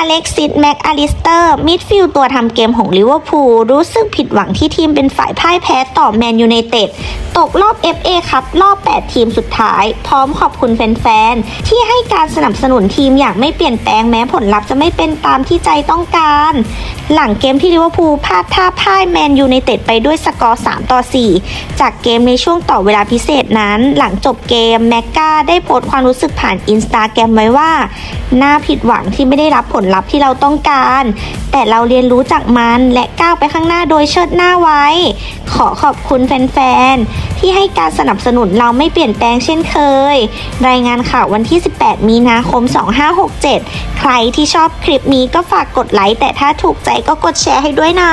อเล็กซิสแม็กอลิสเตอร์มิดฟิลตัวทำเกมของลิเวอร์พูลรู้สึกผิดหวังที่ทีมเป็นฝ่ายพ่ายแพ้ต่อแมนยูไนเต็ด ตกรอบ FA ครับรอบ 8 ทีมสุดท้าย พร้อมขอบคุณแฟนๆ ที่ให้การสนับสนุนทีมอย่างไม่เปลี่ยนแปลงแม้ผลลัพธ์จะไม่เป็นตามที่ใจต้องการ หลังเกมที่ลิเวอร์พูลพลาดท่าพ่ายแมนยูไนเต็ดไปด้วยสกอร์ 3 ต่อ 4 จากเกมในช่วงต่อเวลาพิเศษนั้น หลังจบเกมแมกกาได้โพสต์ความรู้สึกผ่านอินสตาแกรมไว้ว่า น่าผิดหวังที่ไม่ได้รับผลลัพธ์ที่เราต้องการ แต่เราเรียนรู้จากมันและก้าวไปข้างหน้าโดยเชิดหน้าไว้ ขอขอบคุณแฟนๆที่ให้การสนับสนุนเราไม่เปลี่ยนแปลงเช่นเคย รายงานข่าววันที่ 18 มีนาคม 2567 ใครที่ชอบคลิปนี้ก็ฝากกดไลค์แต่ถ้าถูกใจก็กดแชร์ให้ด้วยนะ